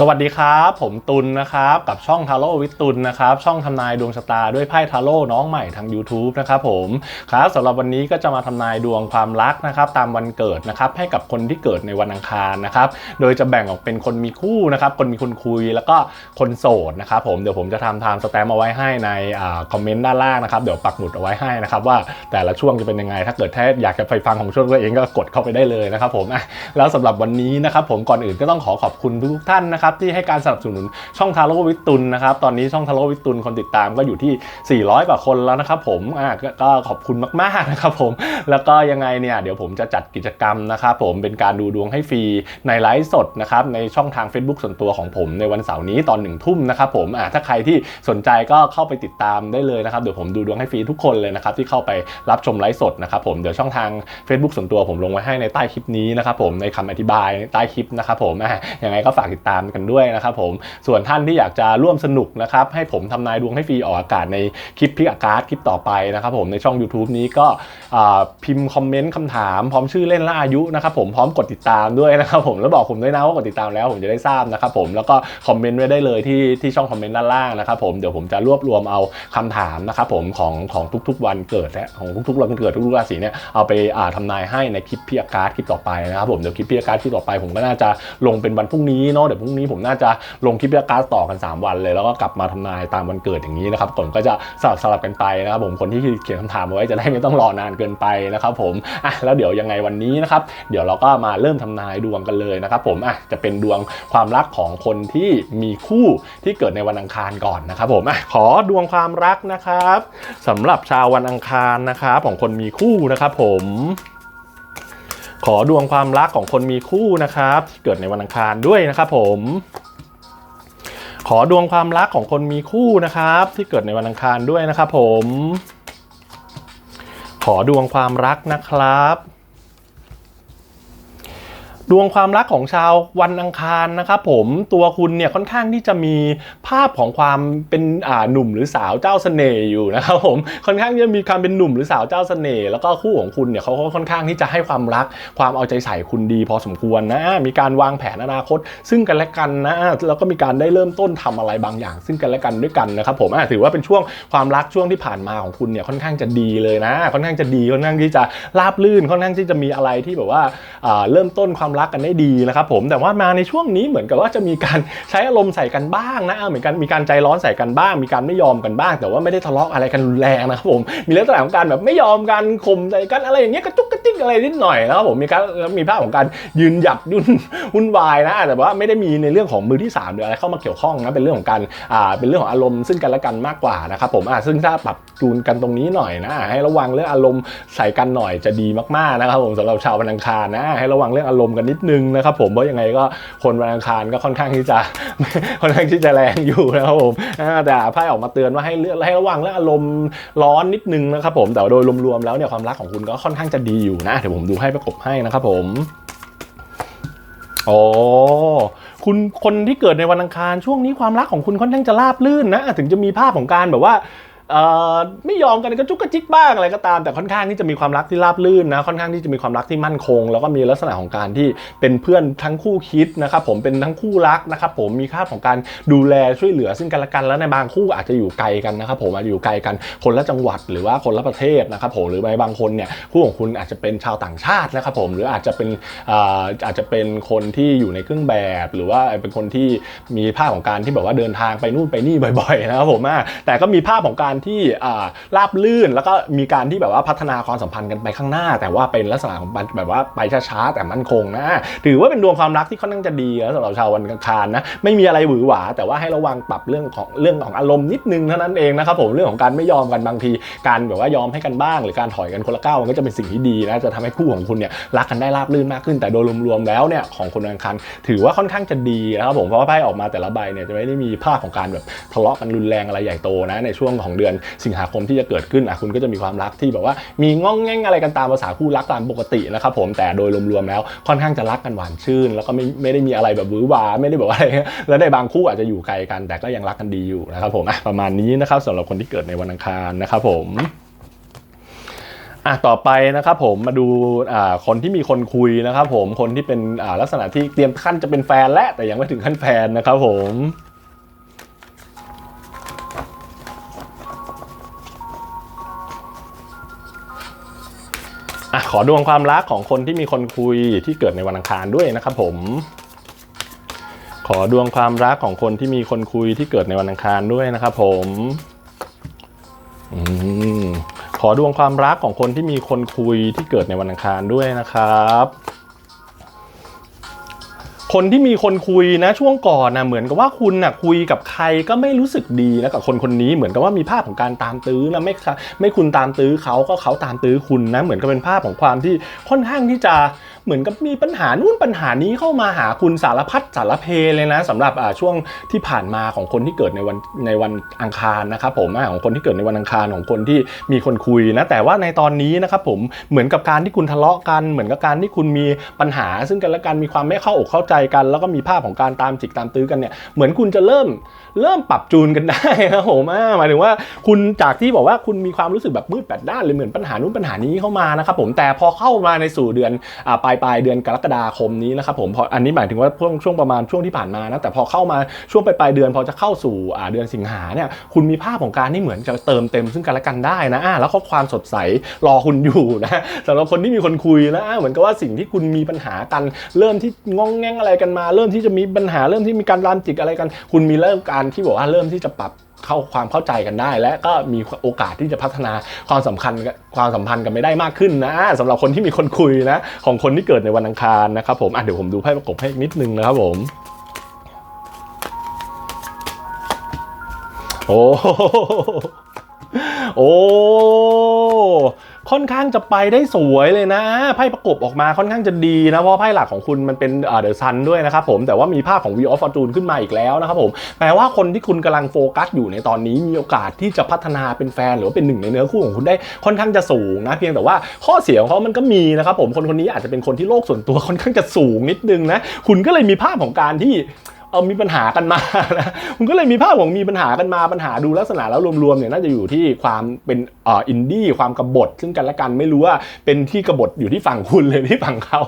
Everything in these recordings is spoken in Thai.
สวัสดีครับ ผมตุลนะครับ กับช่องทาโร่วิทตุลนะครับ ช่องทำนายดวงชะตาด้วยไพ่ทาโร่น้องใหม่ทาง YouTube นะครับผมครับสำหรับวันนี้ก็จะมาทำนายดวงความรักนะครับตามวันเกิดนะครับให้กับคนที่เกิดในวันอังคารนะครับโดยจะแบ่งออกเป็นคนมีคู่นะครับคนมีคนคุยแล้วก็คนโสดนะครับผมเดี๋ยวผมจะทำไทม์สแตมป์เอาไว้ให้ในคอมเมนต์ด้านล่างนะครับเดี๋ยวปักหมุดเอาไว้ให้นะครับว่าแต่ละช่วงจะเป็นยังไง ถ้าเกิดถ้อยากจะไปฟังของช่วงตัวเองก็กดเข้าไปได้เลยนะครับผมแล้วสำหรับวันนี้นะครับผมก่อนอื่นก็ต้องขอขอบคุณทุกท่านนะครับที่ให้การสนับสนุนช่องทาโร่วิตุลนะครับตอนนี้ช่องทาโร่วิตุลคนติดตามก็อยู่ที่ 400 กว่าคนแล้วนะครับผมอะก็ขอบคุณมากๆนะครับผมแล้วก็ยังไงเนี่ยเดี๋ยวผมจะจัดกิจกรรมนะครับผมเป็นการดูดวงให้ฟรีในไลฟ์สดนะครับในช่องทาง Facebook ส่วนตัวของผมในวันเสาร์นี้ตอนหนึ่งทุ่มนะครับผมอะถ้าใครที่สนใจก็เข้าไปติดตามได้เลยนะครับเดี๋ยวผมดูดวงให้ฟรีทุกคนเลยนะครับที่เข้าไปรับชมไลฟ์สดนะครับผมเดี๋ยวช่องทาง Facebook ส่วนตัวผมลงไว้ให้ในใต้คลิปนี้นะครับผมในคำอธิบายใต้คลิปนะครับผมอะยังไงก็ฝากติดตามกันด้วยนะครับผมส่วนท่านที่อยากจะร่วมสนุกนะครับให้ผมทำนายดวงให้ฟรีออกอากาศในคลิปพิกอาการ์ดคลิปต่อไปนะครับผมในช่อง YouTube นี้ก็พิมพ์คอมเมนต์คำถามพร้อมชื่อเล่นและอายุนะครับผมพร้อมกดติดตามด้วยนะครับผมแล้วบอกผมด้วยนะว่ากดติดตามแล้วผมจะได้ทราบนะครับผมแล้วก็คอมเมนต์ไว้ได้เลยที่ที่ช่องคอมเมนต์ด้านล่างนะครับผมเดี๋ยวผมจะรวบรวมเอาคำถามนะครับผมของของทุกๆ วันเกิดและของทุกๆวันเกิดทุกๆราศีเนี่ยเอาไปอ่าทำนายให้ในคลิปพิกอาการ์ดคลิปต่อไปนะครับผมเดี๋ยวคลิปพิกอาการ์ดคลิปต่อไปผมก็น่าจะลงเป็นวันพรุ่งนี้เนาะเดี๋ยวพรุ่งนี้ผมน่าจะลงคลิปพิกาการ์ดต่อกัน 3 วันเลย แล้วก็กลับมาทำนายตามวันเกิดอย่างนี้นะครับผมก็จะสลับสลับกันไปนะครับผมคนที่เขียนคำถามไว้จะได้ไม่ต้องรอนานเกินไปนะครับผมอะแล้วเดี๋ยวยังไงวันนี้นะครับเดี๋ยวเราก็มาเริ่มทำนายดวงกันเลยนะครับผมอะจะเป็นดวงความรักของคนที่มีคู่ที่เกิดในวันอังคารก่อนนะครับผมอะขอดวงความรักนะครับสำหรับชาววันอังคารนะครับของคนมีคู่นะครับผม ขอดวงความรักของคนมีคู่นะครับที่เกิดในวันอังคารด้วยนะครับผมขอดวงความรักของคนมีคู่นะครับ ที่เกิดในวันอังคารด้วยนะครับผม ขอดวงความรักนะครับ ดวงความรักของชาววันอังคารนะครับผมตัวคุณเนี่ยค่อนข้างที่จะมีภาพของความเป็นอ่าหนุ่มหรือสาวเจ้าเสน่ห์อยู่นะครับผมค่อนข้างที่จะมีความเป็นหนุ่มหรือสาวเจ้าเสน่ห์แล้วก็คู่ของคุณเนี่ยเขาก็ค่อนข้างที่จะให้ความรักความเอาใจใส่คุณดี พอสมควรนะมีการวางแผนอนาคต ซึ่งกันและกันนะแล้วก็มีการได้เริ่มต้นทำอะไรบางอย่าง ซึ่งกันและกันด้วยกันนะครับผมถือว่าเป็นช่วงความรักช่วงที่ผ่านมาของคุณเนี่ยค่อนข้างจะดีเลยนะ ค่อนข้างจะดีค่อนข้างที่จะราบลื่นค่อนข้างที่จะมีอะไรที่แบบว่าอ่าเริ่มต้นความรักกันได้ดีนะครับผมแต่ว่ามาในช่วงนี้เหมือนกับว่าจะมีการใช้อารมณ์ใส่กันบ้างนะเหมือนกันมีการใจร้อนใส่กันบ้าง มีการไม่ยอมกันบ้าง แต่ว่าไม่ได้ทะเลาะอะไรกันรุนแรงนะครับผมมีลักษณะของการแบบไม่ยอมกันข่มใจกันอะไรอย่างเงี้ยกระจุกกระจิกอะไรนิดหน่อยนะครับผมมีการมีภาพของการยืนหยัดยุ่นวุ่นวายนะแต่ว่าไม่ได้มีในเรื่องของมือที่3หรืออะไรเข้ามาเกี่ยวข้องนะเป็นเรื่องของการอ่าเป็นเรื่องของอารมณ์ซึ่งกันและกันมากกว่านะครับผมอ่าซึ่งถ้าปรับจูนกันตรงนี้หน่อยนะให้ระวังเรื่องอารมณ์ใส่กันหน่อยจะดีมากๆนะครับผมสำหรับชาววันอังคารนะให้ระวังเรื่องอารมณ์กันนิดนึงนะครับผมเพราะยังไงก็คนวันอังคารก็ค่อนข้างที่จะค่อนข้างที่จะแรงอยู่นะครับผมแต่ไพ่ออกมาเตือนว่าให้เลือกให้ระวังเรื่องอารมณ์ร้อนนิดนึงนะครับผมแต่โดยรวมๆแล้วเนี่ยความรักของคุณก็ค่อนข้างจะดีอยู่นะเดี๋ยวผมดูให้ประกบให้นะครับผมโอ้คุณคนที่เกิดในวันอังคารช่วงนี้ความรักของคุณค่อนข้างจะราบลื่นนะ ถึงจะมีภาพของการแบบว่า ไม่ยอมกันก็จุกกระจิกบ้างอะไรก็ตาม แต่ค่อนข้างที่จะมีความรักที่ราบลื่นนะค่อนข้างที่จะมีความรักที่มั่นคง แล้วก็มีลักษณะของการที่เป็นเพื่อนทั้งคู่คิดนะครับผมเป็นทั้งคู่รักนะครับผมมีค่าของการดูแลช่วยเหลือซึ่งกันและกันแล้วในบางคู่อาจจะอยู่ไกลกันนะครับผมอาจจะอยู่ไกลกันคนละจังหวัดหรือว่าคนละประเทศนะครับผมหรือในบางคนเนี่ยคู่ของคุณอาจจะเป็นชาวต่างชาตินะครับผมหรืออาจจะเป็นอาจจะเป็นคนที่อยู่ในเครื่องแบบ หรือว่าเป็นคนที่มีภาพของการที่แบบว่าเดินทางไปนู่นไปนี่บ่อยๆนะครับผมแต่ก็มีภาพของการที่ราบลื่น แล้วก็มีการที่แบบว่าพัฒนาความสัมพันธ์กันไปข้างหน้า แต่ว่าเป็นลักษณะของแบบว่าไปช้าๆแต่มั่นคงนะถือว่าเป็นดวงความรักที่ค่อนข้างจะดีนะสำหรับชาววันอังคารนะไม่มีอะไรหวือหวา แต่ว่าให้ระวังปรับเรื่องของเรื่องของอารมณ์นิดนึงเท่านั้นเองนะครับผมเรื่องของการไม่ยอมกันบางที การแบบว่ายอมให้กันบ้าง หรือการถอยกันคนละก้าวมันก็จะเป็นสิ่งที่ดีนะจะทำให้คู่ของคุณเนี่ยรักกันได้ราบรื่นมากขึ้น แต่โดยรวมๆแล้วเนี่ยของคนวันอังคารถือว่าค่อนข้างจะดีนะครับผมเพราะว่าไพ่ออกมาแต่ละใบเนี่ยจะไม่ได้มีภาพของการแบบทะเลาะกันรุนแรงอะไรใหญ่โตนะในช่วงของเดือนสิงหาคมที่จะเกิดขึ้นอะคุณก็จะมีความรักที่แบบว่ามีง่องแง่งอะไรกันตามภาษาคู่รักตามปกตินะครับผมแต่โดยรวมๆแล้วค่อนข้างจะรักกันหวานชื่น แล้วก็ไม่ไม่ได้มีอะไรแบบวือวาไม่ได้แบบว่าอะไรแล้วในบางคู่อาจจะอยู่ไกลกัน แต่ก็ยังรักกันดีอยู่นะครับผมอะประมาณนี้นะครับสำหรับคนที่เกิดในวันอังคารนะครับผมอะต่อไปนะครับผมมาดูอ่าคนที่มีคนคุยนะครับผมคนที่เป็นอ่าลักษณะที่เตรียมขั้นจะเป็นแฟนแล้วแต่ยังไม่ถึงขั้นแฟนนะครับผม ขอดวงความรักของคนที่มีคนคุยที่เกิดในวันอังคารด้วยนะครับผม ขอดวงความรักของคนที่มีคนคุยที่เกิดในวันอังคารด้วยนะครับผมอมขอดวงความรักของคนที่มีคนคุยที่เกิดในวันอังคารด้วยนะครับ คนที่มีคนคุยนะช่วงก่อนนะเหมือนกับว่าคุณนะคุยกับใครก็ไม่รู้สึกดีนะกับคนคนนี้เหมือนกับว่ามีภาพของการตามตื้อนะไม่ค่ะไม่คุณตามตื้อเขาก็เขาตามตื้อคุณนะเหมือนกับเป็นภาพของความที่ค่อนข้างที่จะ เหมือนกับมีปัญหานู่นปัญหานี้เข้ามาหาคุณสารพัดสารเพเลยนะสำหรับช่วงที่ผ่านมาของคนที่เกิดในวันในวันอังคารนะครับผมของคนที่เกิดในวันอังคารของคนที่มีคนคุยนะแต่ว่าในตอนนี้นะครับผมเหมือนกับการที่คุณทะเลาะกันเหมือนกับการที่คุณมีปัญหา ซึ่งกันและกันมีความไม่เข้าอกเข้าใจกัน แล้วก็มีภาพของการตามจิกตามตื้อกันเนี่ยเหมือนคุณจะเริ่มเริ่มปรับจูนกันได้ครับผมหมายถึงว่าคุณจากที่บอกว่าคุณมีความรู้สึกแบบมืดแปดด้านเลยเหมือนปัญหานู้นปัญหานี้เข้ามานะครับผมแต่พอเข้ามาในสู่เดือนอปลายปลายเดือนกรกฎาคมนี้นะครับผมพออันนี้หมายถึงว่าช่วงช่วงประมาณช่วงที่ผ่านมานะแต่พอเข้ามาช่วงปลายปลายเดือนพอจะเข้าสู่เดือนสิงหาเนี่ยคุณมีภาพของการที่เหมือนจะเติมเต็มซึ่งกันและกันได้นะอ่าแล้วข้อความสดใสรอคุณอยู่นะสำหรับคนที่มีคนคุยนะเหมือนกับว่าสิ่งที่คุณมีปัญหากันเริ่มที่งองแงงอะไรกันมา เริ่มที่จะมีปัญหาเริ่มที่มีการรามจิกอะไรกัน คุณมีเริ่มการที่บอกว่าเริ่มที่จะปรับ เข้าความเข้าใจกันได้ และก็มีโอกาสที่จะพัฒนาความสำคัญความสัมพันธ์กันไม่ได้มากขึ้นนะอ่าสำหรับคนที่มีคนคุยนะ ของคนที่เกิดในวันอังคารนะครับผมอะเดี๋ยวผมดูไพ่ประกบให้นิดนึงนะครับผมโอ้โอ้ ค่อนข้างจะไปได้สวยเลยนะไพ่ประกบออกมาค่อนข้างจะดีนะเพราะไพ่หลักของคุณมันเป็นเดอะซันด้วยนะครับผมแต่ว่ามีภาพของ V of Fortune ขึ้นมาอีกแล้วนะครับผมแปลว่าคนที่คุณกำลังโฟกัสอยู่ในตอนนี้มีโอกาสที่จะพัฒนาเป็นแฟน หรือว่าเป็นหนึ่งในเนื้อคู่ของคุณได้ค่อนข้างจะสูงนะ เพียงแต่ว่าข้อเสียของเขามันก็มีนะครับผมคนคนนี้อาจจะเป็นคนที่โลกส่วนตัวค่อนข้างจะสูงนิดนึงนะคุณก็เลยมีภาพของการที่ เอามีปัญหากันมานะคุณก็เลยมีภาพของมีปัญหากันมาปัญหาดูลักษณะแล้วรวมๆเนี่ยน่าจะอยู่ที่ความเป็นอินดี้ความกบฏซึ่งกันและกันไม่รู้ว่าเป็นที่กบฏอยู่ที่ฝั่งคุณเลยที่ฝั่งเขา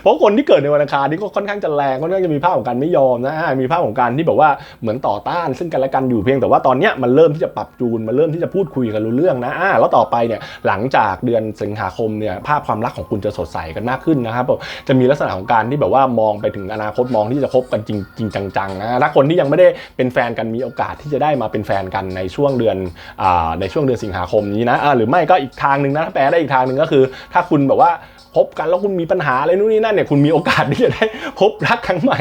เพราะคนที่เกิดในวันอังคารนี่ก็ค่อนข้างจะแรงค่อนข้างจะมีภาพของการไม่ยอมนะมีภาพของการที่แบบว่าเหมือนต่อต้าน ซึ่งกันและกันอยู่เพียงแต่ว่าตอนเนี้ยมันเริ่มที่จะปรับจูนมันเริ่มที่จะพูดคุยกันรู้เรื่องนะแล้วต่อไปเนี่ยหลังจากเดือนสิงหาคมเนี่ยภาพความรักของคุณจะสดใสกันมากขึ้นนะครับจะมีลักษณะของการที่แบบว่ามองไปถึงอนาคตมองที่จะคบกันจริงจริงจังๆนะถ้าคนที่ยังไม่ได้เป็นแฟนกันมีโอกาสที่จะได้มาเป็นแฟนกันในช่วงเดือนอในช่วงเดือนสิงหาคมนี้นะหรือไม่ก็อีกทางหนึ่งนะแปลได้อีกทางหนึ่งก็คือ ถ้าคุณแบบว่า พบกันแล้วคุณมีปัญหาอะไรนู่นนี่นั่นเนี่ยคุณมีโอกาสที่จะได้พบรักครั้งใหม่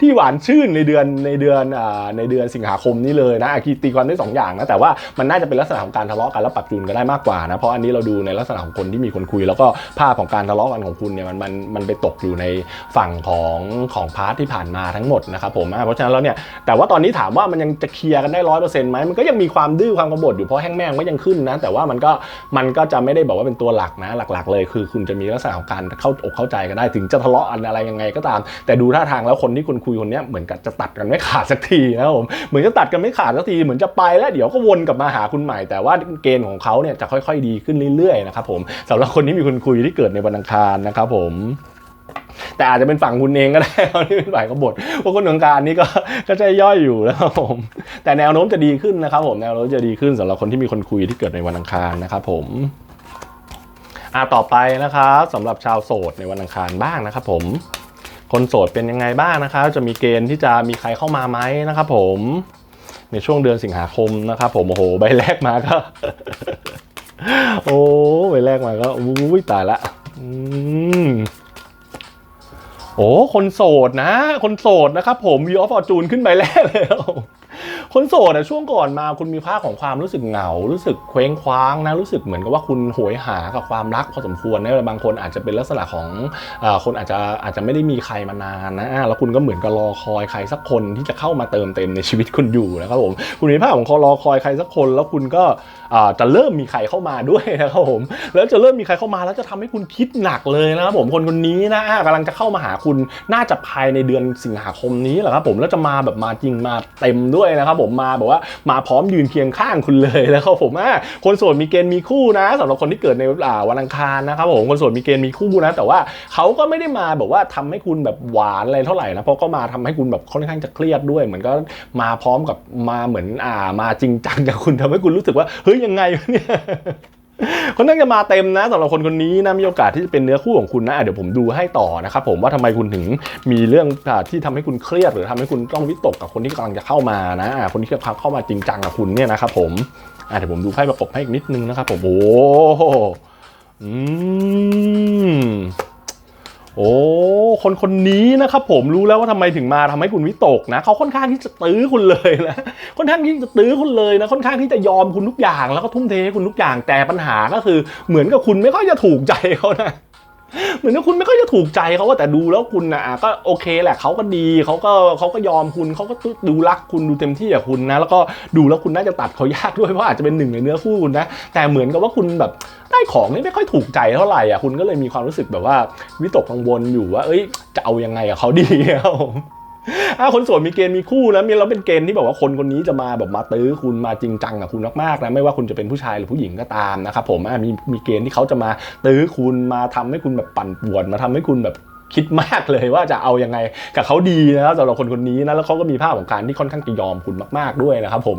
ที่หวานชื่นในเดือนในเดือนอ่าในเดือนสิงหาคมนี้เลยนะคีตีความได้สองอย่างนะแต่ว่ามันน่าจะเป็นลักษณะของการทะเลาะกันแล้วปรับจูนกันได้มากกว่านะเพราะอันนี้เราดูในลักษณะของคนที่มีคนคุย แล้วก็ภาพของการทะเลาะกันของคุณเนี่ยมันมันมันไปตกอยู่ในฝั่งของของพาร์ทที่ผ่านมาทั้งหมดนะครับผมเพราะฉะนั้นแล้วเนี่ยแต่ว่าตอนนี้ถามว่ามันยังจะเคลียร์กันได้ร้อยเปอร์เซ็นต์ไหมมันก็ยังมีความดื้อความกบฏอยู่เพราะแห้งแม่งก็ยังขึ้นนะแต่ว่ามันก็มันก็จะไม่ได้บอกว่าเป็นตัวหลักนะหลัก ๆ เลยคือคุณจะมีลักษณะของการเข้าอกเข้าใจกันได้ถึงจะทะเลาะกันอะไรยังไงก็ตาม แต่ดูท่าทางแล้วคนที่คุณคุยคนนี้เหมือนกับจะตัดกันไม่ขาดสักทีนะครับผมเหมือนจะตัดกันไม่ขาดสักทีเหมือนจะไปแล้วเดี๋ยวก็วนกลับมาหาคุณใหม่แต่ว่าเกณฑ์ของเขาเนี่ยจะค่อย ๆ ดีขึ้นเรื่อยๆนะครับผมสำหรับคนที่มีคนคุยที่เกิดในวันอังคารนะครับผมแต่อาจจะเป็นฝั่งคุณเองก็ได้ที่เป็นฝ่ายกบฏเพราะคนอังคารนี่ก็ก็ใจย่อยอยู่นะครับผม แต่แนวโน้มจะดีขึ้นนะครับผม แนวโน้มจะดีขึ้นสำหรับคนที่มีคนคุยที่เกิดในวันอังคารนะครับผม อ่าต่อไปนะครับสำหรับชาวโสดในวันอังคารบ้างนะครับผมคนโสดเป็นยังไงบ้างนะครับ จะมีเกณฑ์ที่จะมีใครเข้ามาไหมนะครับผมในช่วงเดือนสิงหาคมนะครับผมโอ้โหใบแรกมาก็ โอ้ใบแรกมาก็อุ้ยตายละอืมโอ้คนโสดนะ คนโสดนะครับผมวีออฟฟอร์จูนขึ้นไปแรกเลย คนโสดอะช่วงก่อนมาคุณมีภาพของความรู้สึกเหงา รู้สึกเคว้งคว้างนะรู้สึกเหมือนกับว่าคุณโหยหากับความรักพอสมควรนะบางคนอาจจะเป็นลักษณะของอคนอาจจะอาจจะไม่ได้มีใครมานานนะแล้วคุณก็เหมือนกับรอคอยใครสักคนที่จะเข้ามาเติมเต็มในชีวิตคุณอยู่นะครับผมคุณมีภาพของรอคอยใครสักคน แล้วคุณก็จะเริ่มมีใครเข้ามาด้วยนะครับผมแล้วจะเริ่มมีใครเข้ามาแล้วจะทำให้คุณคิดหนักเลยนะครับผมคนคนนี้นะอ่ากำลังจะเข้ามาหาคุณน่าจะภายในเดือนสิงหาคมนี้แหละครับผมแล้วจะมาแบบมาจริงมาเต็มด้วยนะครับนะครับผมมาบอกว่ามาพร้อมยืนเคียงข้างคุณเลยแล้วครับผมอะคนโสดมีเกณฑ์มีคู่นะสำหรับคนที่เกิดในวันอังคารนะครับผมคนโสดมีเกณฑ์มีคู่นะ แต่ว่าเขาก็ไม่ได้มาแบบว่าทำให้คุณแบบหวานอะไรเท่าไหร่นะเพราะก็มาทำให้คุณแบบค่อนข้างจะเครียดด้วย เหมือนก็มาพร้อมกับมาเหมือนอ่ามาจริงจังกับคุณทำให้คุณรู้สึกว่าเฮ้ยยังไงวะเนี่ย คนนั่งจะมาเต็มนะสำหรับคนคนนี้นะมีโอกาสที่จะเป็นเนื้อคู่ของคุณนะะเดี๋ยวผมดูให้ต่อนะครับผมว่าทำไมคุณถึงมีเรื่องที่ทำให้คุณเครียด หรือทำให้คุณต้องวิตกกับคนที่กำลังจะเข้ามานะ คนที่กำลังเข้ามาจริงจังกับคุณเนี่ยนะครับผมเดี๋ยวผมดูไพ่ประกบให้อีกนิดนึงนะครับผมโอ้โหอืม โอ้คนคนนี้นะครับผมรู้แล้วว่าทำไมถึงมาทำให้คุณวิตกนะเขาค่อนข้างที่จะตื้อคุณเลยนะค่อนข้างที่จะตื้อคุณเลยนะค่อนข้างที่จะยอมคุณทุกอย่าง แล้วก็ทุ่มเทให้คุณทุกอย่างแต่ปัญหาก็คือ เหมือนกับคุณไม่ค่อยจะถูกใจเขานะ เหมือนว่าคุณไม่ค่อยจะถูกใจเขาว่าแต่ดูแล้วคุณนะ่ะก็โอเคแหละเขาก็ดีเขาก็เขาก็ยอมคุณเขาก็ดูรักคุณดูเต็มที่กับคุณนะ แล้วก็ดูแล้วคุณน่าจะตัดเขายากด้วยเพราะอาจจะเป็นหนึ่งในเนื้อคู่คุณนะแต่เหมือนกับว่าคุณแบบได้ของนี่ไม่ค่อยถูกใจเท่าไหร่อะคุณก็เลยมีความรู้สึกแบบว่าวิตกกังวลอยู่ว่า เอ้ยจะเอายังไงกับเขาดีครับ ถ้าคนโสดมีเกณฑ์มีคู่นะมีเราเป็นเกณฑ์ที่แบบว่าคนคนนี้จะมาแบบมาตื้อคุณมาจริงจังกับคุณมากๆนะไม่ว่าคุณจะเป็นผู้ชายหรือผู้หญิงก็ตามนะครับผมอะมีมีเกณฑ์ที่เขาจะมาตื้อคุณมาทำให้คุณแบบปั่นป่วนมาทำให้คุณแบบ คิดมากเลยว่าจะเอายังไงกับเขาดีนะครับสำหรับคนคนนี้นะแล้วเขาก็มีภาพของการที่ค่อนข้างจะยอมคุณมาก ๆด้วยนะครับ ผม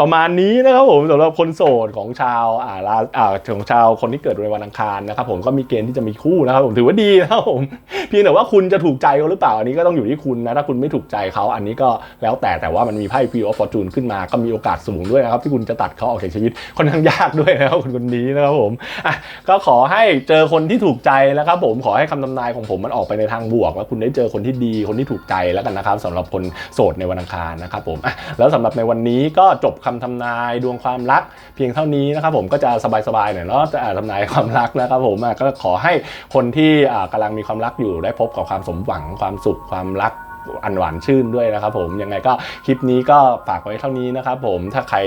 ประมาณนี้นะครับผมสำหรับคนโสดของชาวอ่าราอ่าของชาวคนที่เกิดในวันอังคารนะครับ ผมก็มีเกณฑ์ที่จะมีคู่นะครับ ผมถือว่าดีนะครับผมเพียงแต่ว่าคุณจะถูกใจเขาหรือเปล่าอันนี้ก็ต้องอยู่ที่คุณนะถ้าคุณไม่ถูกใจเขาอันนี้ก็แล้วแต่แต่ว่ามันมีไพ่ Wheel of Fortune ขึ้นมาก็มีโอกาสสูงด้วยนะครับที่คุณจะตัดเขาออกจากชีวิตค่อนข้างยากด้วยนะครับคนคนนี้นะครับผมอะก็ขอให้เจอคนที่ถูกใจนะครับผมขอให้คำทำนายของผมมันออกไปในทางบวก แล้วคุณได้เจอคนที่ดีคนที่ถูกใจแล้วกันนะครับสำหรับคนโสดในวันอังคารนะครับผมแล้วสำหรับในวันนี้ก็จบคำทำนายดวงความรัก เพียงเท่านี้นะครับผมก็จะสบายๆหน่อยเนาะจะทำนายความรักนะครับผมก็ขอให้คนที่กำกำลังมีความรักอยู่ได้พบกับความสมหวังความสุขความรัก อันหวานชื่นด้วยนะครับผมยังไงก็คลิปนี้ก็ฝากไว้เท่านี้นะครับผมถ้าใคร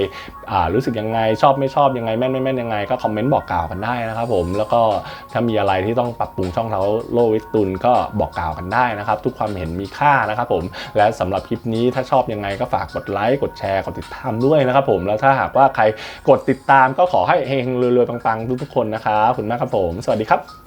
รู้สึกยังไงชอบไม่ชอบยังไงแม่นไม่แม่นยังไงก็คอมเมนต์บอกกล่าวกันได้นะครับผมแล้วก็ถ้ามีอะไรที่ต้องปรับปรุงช่องเราโลวิตตุนก็บอกกล่าวกันได้นะครับ ทุกความเห็นมีค่านะครับผมและสำหรับคลิปนี้ถ้าชอบยังไงก็ฝากกดไลค์กดแชร์กดติดตามด้วยนะครับผมแล้วถ้าหากว่าใครกดติดตามก็ขอให้เฮงๆรวยๆปังๆทุกๆคนนะครับขอบคุณมากครับผม สวัสดีครับ